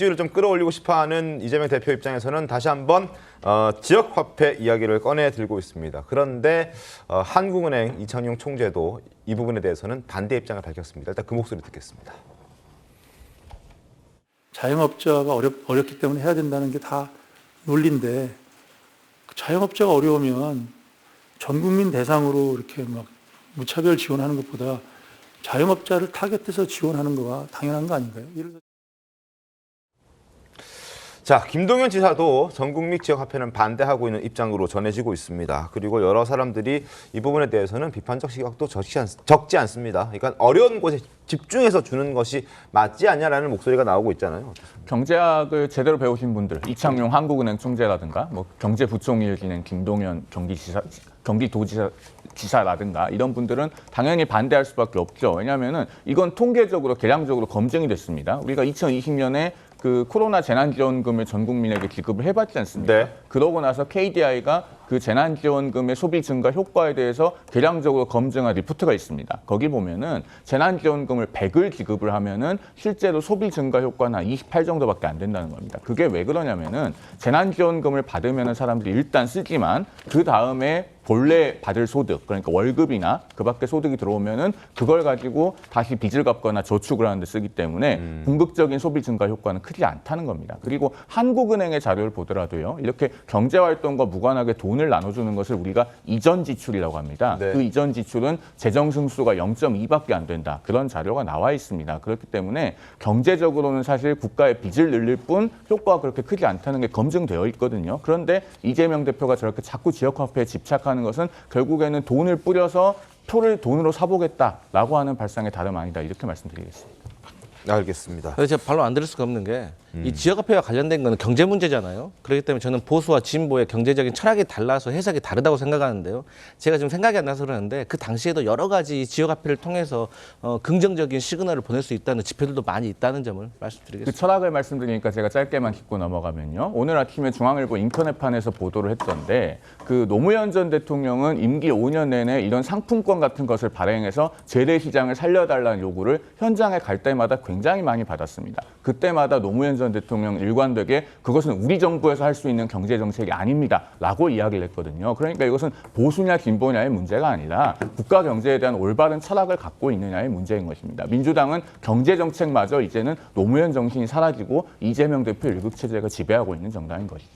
지지율을 좀 끌어올리고 싶어하는 이재명 대표 입장에서는 다시 한번 어, 지역 화폐 이야기를 꺼내 들고 있습니다. 그런데 어, 한국은행 이창용 총재도 이 부분에 대해서는 반대 입장을 밝혔습니다. 일단 그 목소리 듣겠습니다. 자영업자가 어렵, 어렵기 때문에 해야 된다는 게 다 논리인데 그 자영업자가 어려우면 전 국민 대상으로 이렇게 막 무차별 지원하는 것보다 자영업자를 타겟해서 지원하는 거가 당연한 거 아닌가요? 예를 들어 자, 김동연 지사도 전국민 지역 화폐는 반대하고 있는 입장으로 전해지고 있습니다. 그리고 여러 사람들이 이 부분에 대해서는 비판적 시각도 적지, 않, 적지 않습니다. 그러니까 어려운 곳에 집중해서 주는 것이 맞지 않냐라는 목소리가 나오고 있잖아요. 경제학을 제대로 배우신 분들, 이창용 한국은행 총재라든가, 뭐 경제부총리를 지낸 김동연 경기지사, 경기도지사 지사라든가 이런 분들은 당연히 반대할 수밖에 없죠. 왜냐하면은 이건 통계적으로 계량적으로 검증이 됐습니다. 우리가 2020년에 그 코로나 재난지원금을 전 국민에게 지급을 해봤지 않습니까? 네. 그러고 나서 KDI가 그 재난지원금의 소비 증가 효과에 대해서 계량적으로 검증한 리포트가 있습니다. 거기 보면은 재난지원금을 100을 지급을 하면은 실제로 소비 증가 효과는 한 28 정도밖에 안 된다는 겁니다. 그게 왜 그러냐면은 재난지원금을 받으면은 사람들이 일단 쓰지만 그 다음에 본래 받을 소득 그러니까 월급이나 그 밖에 소득이 들어오면은 그걸 가지고 다시 빚을 갚거나 저축을 하는 데 쓰기 때문에 궁극적인 소비 증가 효과는 크지 않다는 겁니다. 그리고 한국은행의 자료를 보더라도요. 이렇게 경제 활동과 무관하게 돈을 나눠주는 것을 우리가 이전 지출이라고 합니다. 네. 그 이전 지출은 재정 승수가 0.2밖에 안 된다. 그런 자료가 나와 있습니다. 그렇기 때문에 경제적으로는 사실 국가의 빚을 늘릴 뿐 효과가 그렇게 크지 않다는 게 검증되어 있거든요. 그런데 이재명 대표가 저렇게 자꾸 지역화폐에 집착하는 것은 결국에는 돈을 뿌려서 표를 돈으로 사보겠다라고 하는 발상의 다름 아니다. 이렇게 말씀드리겠습니다. 알겠습니다. 제가 발로 안 들을 수가 없는 게 이 지역화폐와 관련된 거는 경제 문제잖아요. 그렇기 때문에 저는 보수와 진보의 경제적인 철학이 달라서 해석이 다르다고 생각하는데요. 제가 지금 생각이 안 나서 그러는데 그 당시에도 여러 가지 지역화폐를 통해서 어, 긍정적인 시그널을 보낼 수 있다는 지표들도 많이 있다는 점을 그 말씀드리겠습니다. 철학을 말씀드리니까 제가 짧게만 짚고 넘어가면요. 오늘 아침에 중앙일보 인터넷판에서 보도를 했던데 그 노무현 전 대통령은 임기 5년 내내 이런 상품권 같은 것을 발행해서 재래 시장을 살려달라는 요구를 현장에 갈 때마다 굉장히 많이 받았습니다. 그때마다 노무현 전 대통령 일관되게 그것은 우리 정부에서 할 수 있는 경제 정책이 아닙니다 라고 이야기를 했거든요. 그러니까 이것은 보수냐 진보냐의 문제가 아니라 국가 경제에 대한 올바른 철학을 갖고 있느냐의 문제인 것입니다. 민주당은 경제 정책마저 이제는 노무현 정신이 사라지고 이재명 대표 일극 체제가 지배하고 있는 정당인 것이죠.